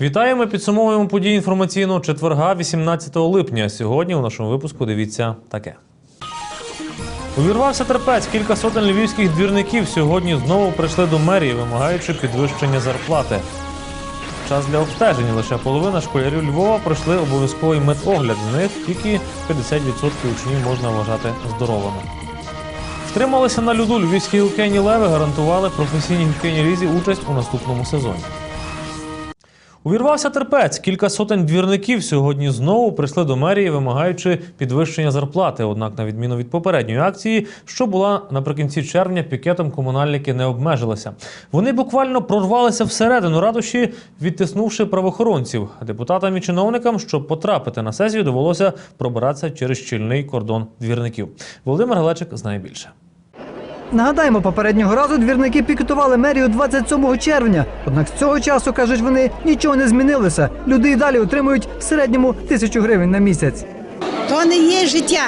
Вітаємо, підсумовуємо події інформаційного четверга, 18 липня. Сьогодні у нашому випуску дивіться таке. Увірвався терпець. Кілька сотень львівських двірників сьогодні знову прийшли до мерії, вимагаючи підвищення зарплати. Час для обстеження. Лише половина школярів Львова пройшли обов'язковий медогляд. З них тільки 50% учнів можна вважати здоровими. Втрималися на льоду львівські гілкені леви гарантували професійній гілкені лізі участь у наступному сезоні. Увірвався терпець. Кілька сотень двірників сьогодні знову прийшли до мерії, вимагаючи підвищення зарплати. Однак, на відміну від попередньої акції, що була наприкінці червня, пікетом комунальники не обмежилися. Вони буквально прорвалися всередину радощі, відтиснувши правоохоронців. Депутатам і чиновникам, щоб потрапити на сесію, довелося пробиратися через щільний кордон двірників. Володимир Галечик знає більше. Нагадаємо, попереднього разу двірники пікетували мерію 27 червня. Однак з цього часу, кажуть вони, нічого не змінилося. Люди і далі отримують в середньому тисячу гривень на місяць. То не є життя.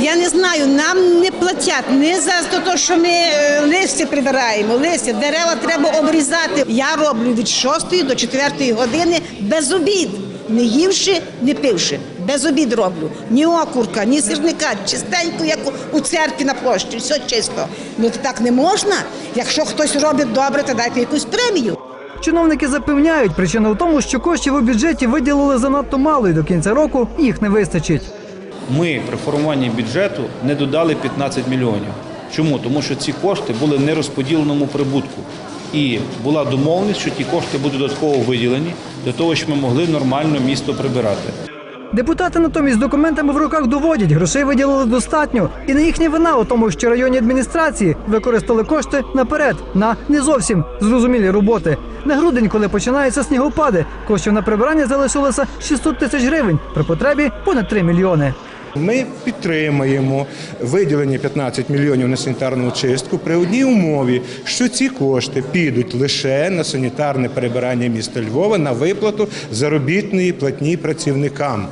Я не знаю, нам не платять не за те, що ми е, листя прибираємо. Листя, дерева треба обрізати. Я роблю від 6 до 4 години без обід. Не ївши, не пивши. Без обід роблю. Ні окурка, ні сирника, чистенько, як у- церкві на площі, все чисто. Ну так не можна. Якщо хтось робить добре, то дайте якусь премію. Чиновники запевняють, причина в тому, що коштів у бюджеті виділили занадто мало і до кінця року їх не вистачить. Ми при формуванні бюджету не додали 15 мільйонів. Чому? Тому що ці кошти були в нерозподіленому прибутку. І була домовленість, що ті кошти будуть додатково виділені для того, щоб ми могли нормально місто прибирати. Депутати натомість документами в руках доводять, грошей виділили достатньо, і не їхня вина у тому, що районні адміністрації використали кошти наперед на не зовсім зрозумілі роботи. На грудень, коли починаються снігопади, коштів на прибирання залишилося 600 тисяч гривень, при потребі понад 3 мільйони. Ми підтримаємо виділення 15 мільйонів на санітарну чистку при одній умові, що ці кошти підуть лише на санітарне перебирання міста Львова на виплату заробітної платні працівникам.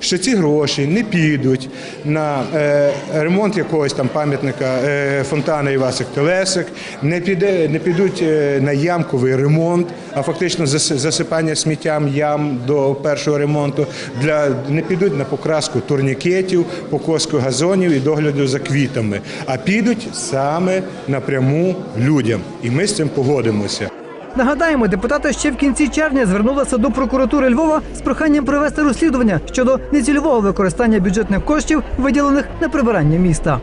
Що ці гроші не підуть на е, ремонт якогось там пам'ятника е, фонтана Івасик Телесик, не підуть е, на ямковий ремонт, а фактично засипання сміттям ям до першого ремонту. Не підуть на покраску турнікетів, покоску газонів і догляду за квітами, а підуть саме напряму людям. І ми з цим погодимося. Нагадаємо, депутати ще в кінці червня звернулися до прокуратури Львова з проханням провести розслідування щодо нецільового використання бюджетних коштів, виділених на прибирання міста.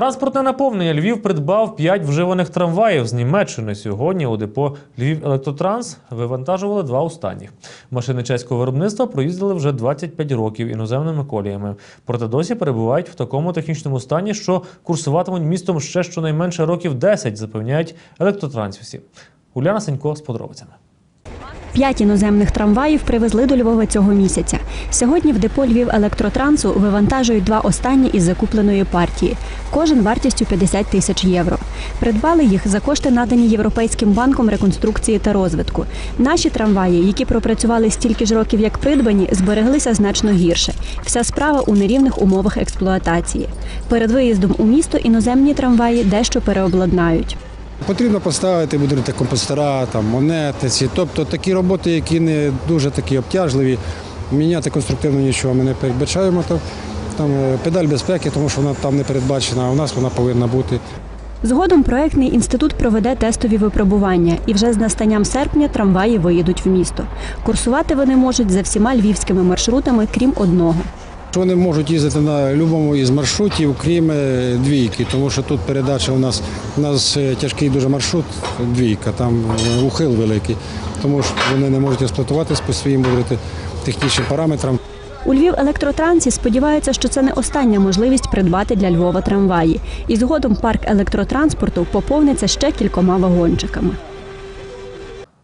Транспортне наповнення Львів придбав 5 вживаних трамваїв з Німеччини. Сьогодні у депо Львів Електротранс вивантажували два останніх. Машини чеського виробництва проїздили вже 25 років іноземними коліями. Проте досі перебувають в такому технічному стані, що курсуватимуть містом ще щонайменше років 10, запевняють електротрансівці. Уляна Сенько з подробицями. П'ять іноземних трамваїв привезли до Львова цього місяця. Сьогодні в депо Львів електротрансу вивантажують два останні із закупленої партії. Кожен вартістю 50 тисяч євро. Придбали їх за кошти, надані Європейським банком реконструкції та розвитку. Наші трамваї, які пропрацювали стільки ж років, як придбані, збереглися значно гірше. Вся справа у нерівних умовах експлуатації. Перед виїздом у місто іноземні трамваї дещо переобладнають. Потрібно поставити будинки компостера, там, монети, ці, тобто такі роботи, які не дуже такі обтяжливі. Міняти конструктивно нічого ми не передбачаємо. Там, там е, педаль безпеки, тому що вона там не передбачена, а у нас вона повинна бути. Згодом проектний інститут проведе тестові випробування, і вже з настанням серпня трамваї виїдуть в місто. Курсувати вони можуть за всіма львівськими маршрутами, крім одного. Вони можуть їздити на будь-якому із маршрутів, крім е, двійки, тому що тут передача у нас у нас е, тяжкий дуже маршрут, двійка, там е, ухил великий, тому що вони не можуть експлуатуватись по своїм говорити, технічним параметрам. У Львів електротрансі сподіваються, що це не остання можливість придбати для Львова трамваї. І згодом парк електротранспорту поповниться ще кількома вагончиками.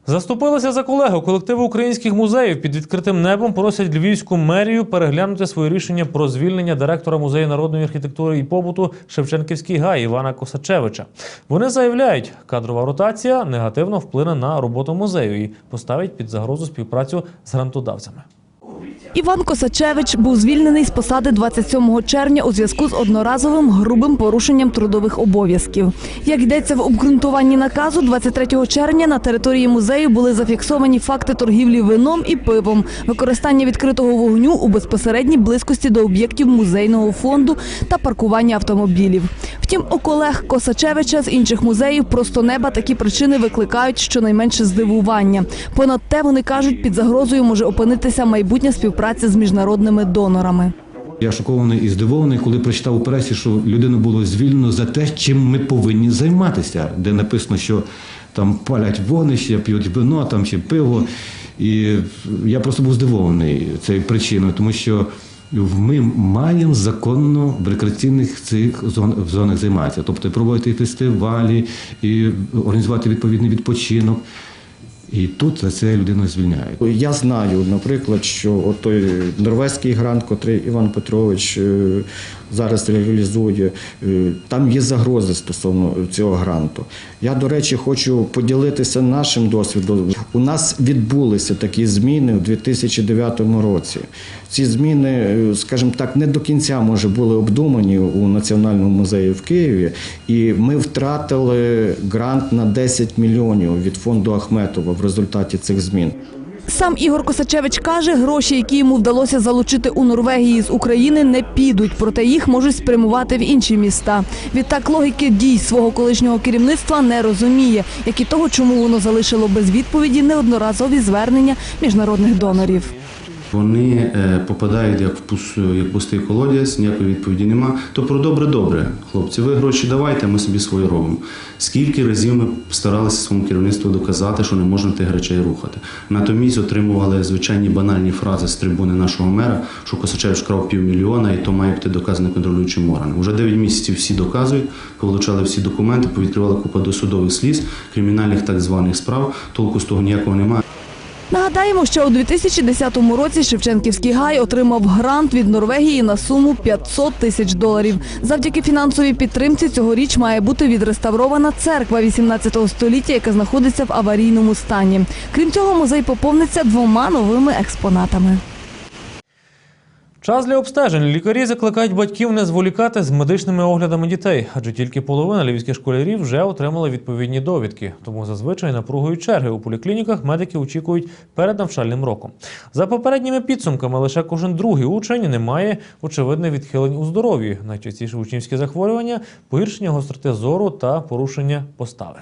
Заступилися за колегу. Колективи українських музеїв під відкритим небом просять львівську мерію переглянути своє рішення про звільнення директора музею народної архітектури і побуту Шевченківський гай Івана Косачевича. Вони заявляють, кадрова ротація негативно вплине на роботу музею і поставить під загрозу співпрацю з грантодавцями. Іван Косачевич був звільнений з посади 27 червня у зв'язку з одноразовим грубим порушенням трудових обов'язків. Як йдеться в обґрунтуванні наказу, 23 червня на території музею були зафіксовані факти торгівлі вином і пивом, використання відкритого вогню у безпосередній близькості до об'єктів музейного фонду та паркування автомобілів. Втім, у колег Косачевича з інших музеїв просто неба такі причини викликають щонайменше здивування. Понад те вони кажуть, під загрозою може опинитися майбутня співпраця з міжнародними донорами. Я шокований і здивований, коли прочитав у пресі, що людину було звільнено за те, чим ми повинні займатися, де написано, що там палять вогнище, п'ють вино там чи пиво. І я просто був здивований цією причиною, тому що ми маємо законно в рекреаційних цих зон- зонах займатися, тобто проводити фестивалі і організувати відповідний відпочинок. І тут за це людину звільняють. Я знаю, наприклад, що от той норвезький грант, котрий Іван Петрович е, зараз реалізує, е, там є загрози стосовно цього гранту. Я, до речі, хочу поділитися нашим досвідом. У нас відбулися такі зміни у 2009 році. Ці зміни, е, скажімо так, не до кінця може були обдумані у Національному музеї в Києві, і ми втратили грант на 10 мільйонів від фонду Ахметова в результаті цих змін. Сам Ігор Косачевич каже, гроші, які йому вдалося залучити у Норвегії з України, не підуть, проте їх можуть спрямувати в інші міста. Відтак логіки дій свого колишнього керівництва не розуміє, як і того, чому воно залишило без відповіді неодноразові звернення міжнародних донорів. Вони е, попадають як в пус- як пустий колодязь, ніякої відповіді нема. То про добре добре, хлопці, ви гроші давайте, ми собі свої робимо. Скільки разів ми старалися своєму керівництву доказати, що не можна тих речей рухати. Натомість отримували звичайні банальні фрази з трибуни нашого мера, що Косачевич крав півмільйона, і то має бути доказано контролюючим органом. Уже 9 місяців всі доказують, получали всі документи, повідкривали купа досудових сліз, кримінальних так званих справ. Толку з того ніякого немає. Нагадаємо, що у 2010 році Шевченківський гай отримав грант від Норвегії на суму 500 тисяч доларів. Завдяки фінансовій підтримці цьогоріч має бути відреставрована церква 18 століття, яка знаходиться в аварійному стані. Крім цього, музей поповниться двома новими експонатами. Час для обстежень. Лікарі закликають батьків не зволікати з медичними оглядами дітей, адже тільки половина львівських школярів вже отримали відповідні довідки. Тому зазвичай напругою черги у поліклініках медики очікують перед навчальним роком. За попередніми підсумками, лише кожен другий учень не має очевидних відхилень у здоров'ї. Найчастіше учнівські захворювання, погіршення гостроти зору та порушення постави.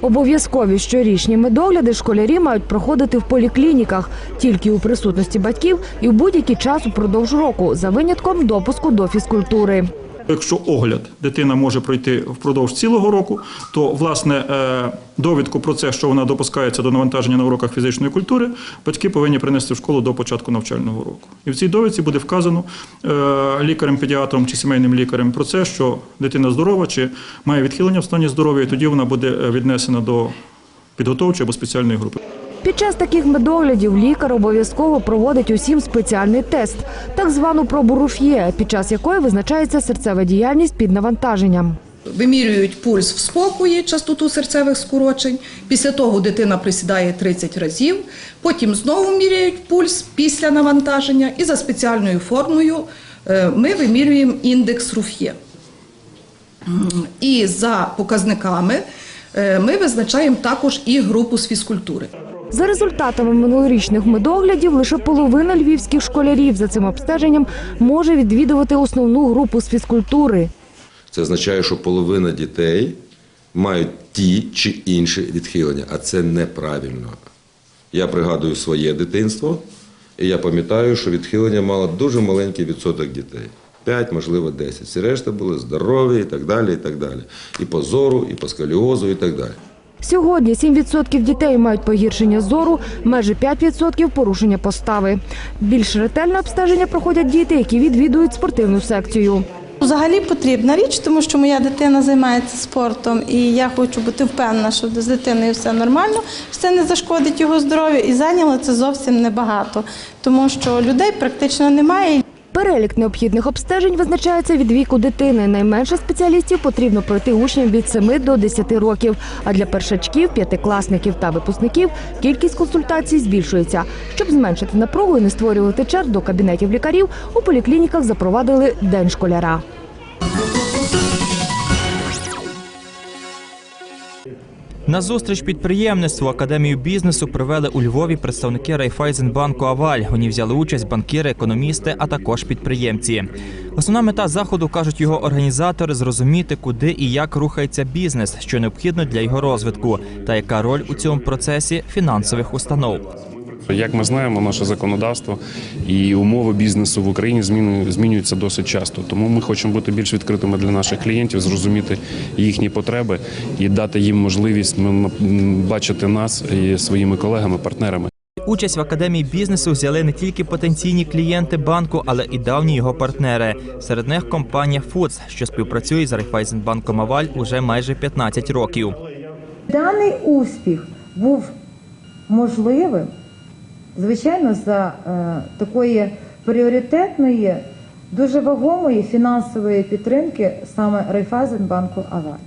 Обов'язкові щорічні медогляди школярі мають проходити в поліклініках тільки у присутності батьків і в будь-який час упродовж року за винятком допуску до фізкультури. Якщо огляд дитина може пройти впродовж цілого року, то власне е, довідку про це, що вона допускається до навантаження на уроках фізичної культури, батьки повинні принести в школу до початку навчального року. І в цій довідці буде вказано е, лікарем-педіатром чи сімейним лікарем про це, що дитина здорова чи має відхилення в стані здоров'я, і тоді вона буде е, віднесена до підготовчої або спеціальної групи. Під час таких медоглядів лікар обов'язково проводить усім спеціальний тест, так звану пробу руф'є, під час якої визначається серцева діяльність під навантаженням. Вимірюють пульс в спокої, частоту серцевих скорочень. Після того дитина присідає 30 разів. Потім знову міряють пульс після навантаження. І за спеціальною формою е, ми вимірюємо індекс руф'є. І за показниками е, ми визначаємо також і групу з фізкультури. За результатами минулорічних медоглядів, лише половина львівських школярів за цим обстеженням може відвідувати основну групу з фізкультури. Це означає, що половина дітей мають ті чи інші відхилення, а це неправильно. Я пригадую своє дитинство, і я пам'ятаю, що відхилення мало дуже маленький відсоток дітей. 5, можливо, 10. Всі решта були здорові і так далі, і так далі. І по зору, і по сколіозу, і так далі. Сьогодні 7% дітей мають погіршення зору, майже 5% порушення постави. Більш ретельне обстеження проходять діти, які відвідують спортивну секцію. Взагалі потрібна річ, тому що моя дитина займається спортом, і я хочу бути впевнена, що з дитиною все нормально, це не зашкодить його здоров'ю, і зайняло це зовсім небагато, тому що людей практично немає. Перелік необхідних обстежень визначається від віку дитини. Найменше спеціалістів потрібно пройти учням від 7 до 10 років. А для першачків, п'ятикласників та випускників кількість консультацій збільшується. Щоб зменшити напругу і не створювати черг до кабінетів лікарів, у поліклініках запровадили день школяра. На зустріч підприємництву Академію бізнесу привели у Львові представники Райфайзенбанку Аваль. У взяли участь банкіри, економісти, а також підприємці. Основна мета заходу кажуть його організатори зрозуміти, куди і як рухається бізнес, що необхідно для його розвитку, та яка роль у цьому процесі фінансових установ. Як ми знаємо, наше законодавство і умови бізнесу в Україні змінюються досить часто. Тому ми хочемо бути більш відкритими для наших клієнтів, зрозуміти їхні потреби і дати їм можливість бачити нас і своїми колегами, партнерами. Участь в академії бізнесу взяли не тільки потенційні клієнти банку, але і давні його партнери. Серед них компанія Фудс, що співпрацює з Райфайзенбанком Аваль уже майже 15 років. Даний успіх був можливим, звичайно, за е, такої пріоритетної, дуже вагомої фінансової підтримки саме Райфайзенбанку Аваль.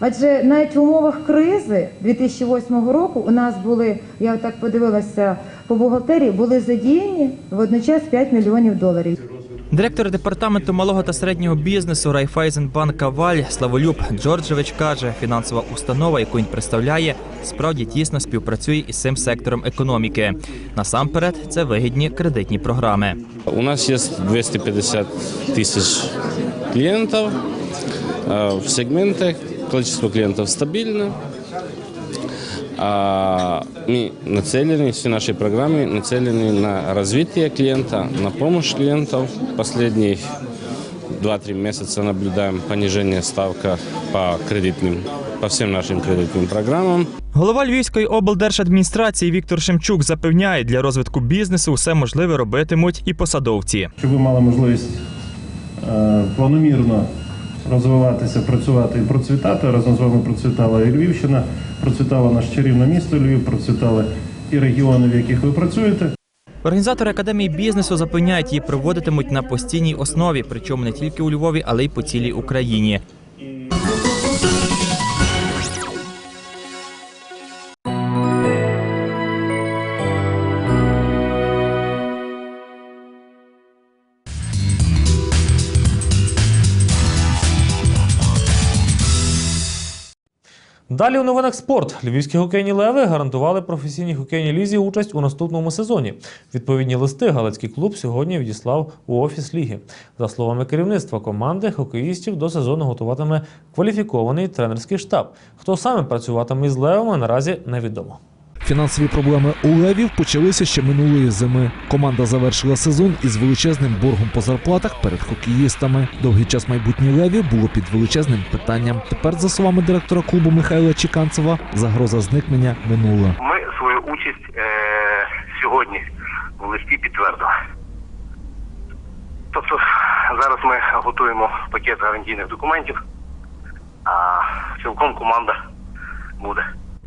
Адже навіть в умовах кризи 2008 року у нас були, я так подивилася по бухгалтерії, були задіяні водночас 5 мільйонів доларів. Директор департаменту малого та середнього бізнесу Райфайзенбанк Аваль Славолюб Джорджевич каже, фінансова установа, яку він представляє, справді тісно співпрацює із цим сектором економіки. Насамперед, це вигідні кредитні програми. У нас есть 250 тысяч клиентов э, в сегменте. Количество клиентов стабильно. А Мы нацелены, все наши программы нацелены на развитие клиента, на помощь клиентов. Последние 2-3 месяца наблюдаем понижение ставка по кредитным, по всем нашим кредитным программам. Голова Львівської облдержадміністрації Віктор Шемчук запевняє, для розвитку бізнесу все можливе робитимуть і посадовці. щоб ви мали можливість е, планомірно розвиватися, працювати і процвітати. Разом з вами процвітала і Львівщина, процвітало наше чарівне місто Львів, процвітали і регіони, в яких ви працюєте. Організатори академії бізнесу запевняють, її проводитимуть на постійній основі, причому не тільки у Львові, але й по цілій Україні. Далі у новинах спорт. Львівські хокейні леви гарантували професійній хокейній лізі участь у наступному сезоні. Відповідні листи Галицький клуб сьогодні відіслав у офіс ліги. За словами керівництва команди, хокеїстів до сезону готуватиме кваліфікований тренерський штаб. Хто саме працюватиме із левами, наразі невідомо. Фінансові проблеми у левів почалися ще минулої зими. Команда завершила сезон із величезним боргом по зарплатах перед хокеїстами. Довгий час майбутнє левів було під величезним питанням. Тепер, за словами директора клубу Михайла Чіканцева, загроза зникнення минула. Ми свою участь е, сьогодні в листі підтвердили. Тобто зараз ми готуємо пакет гарантійних документів, а цілком команда буде.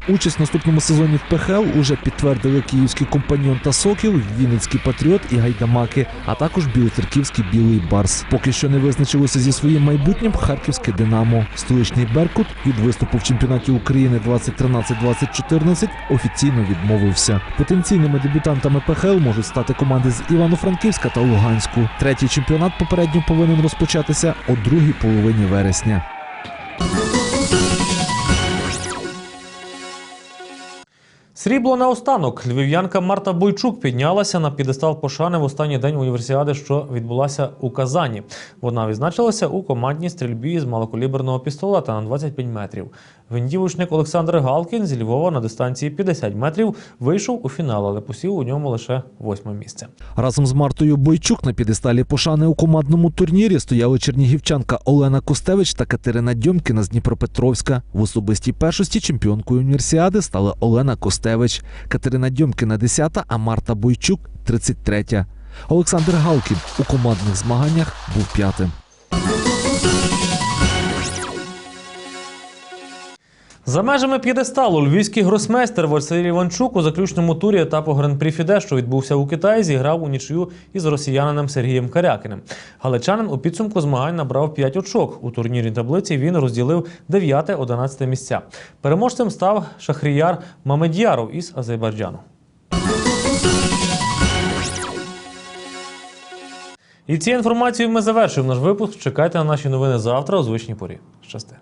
Участь в наступному сезоні в ПХЛ уже підтвердили київський компаньон та Сокіл, Вінницький Патріот і Гайдамаки, а також Білоцерківський Білий Барс. Поки що не визначилося зі своїм майбутнім Харківське Динамо. Столичний Беркут від виступу в чемпіонаті України 2013-2014 офіційно відмовився. Потенційними дебютантами ПХЛ можуть стати команди з Івано-Франківська та Луганську. Третій чемпіонат попередньо повинен розпочатися у другій половині вересня. Срібло наостанок. Львів'янка Марта Бойчук піднялася на підестал пошани в останній день універсіади, що відбулася у Казані. Вона відзначилася у командній стрільбі з малокаліберного пістолета на 25 метрів. Віндівочник Олександр Галкін зі Львова на дистанції 50 метрів вийшов у фінал, але посів у ньому лише восьме місце. Разом з Мартою Бойчук на підесталі пошани у командному турнірі стояли чернігівчанка Олена Костевич та Катерина Дьомкіна з Дніпропетровська. В особистій першості чемпіонкою універсіади стала Олена Костевич, Катерина Дьомкіна 10, а Марта Бойчук 33. Олександр Галкін у командних змаганнях був п'ятим. За межами п'єдесталу львівський гросмейстер Василь Іванчук у заключному турі етапу Гран-прі Фіде, що відбувся у Китаї, зіграв у нічию із росіянином Сергієм Карякиним. Галичанин у підсумку змагань набрав 5 очок. У турнірній таблиці він розділив 9-11 місця. Переможцем став Шахріяр Мамедяров із Азербайджану. І цією інформацією ми завершуємо наш випуск. Чекайте на наші новини завтра у звичній порі. Щасти.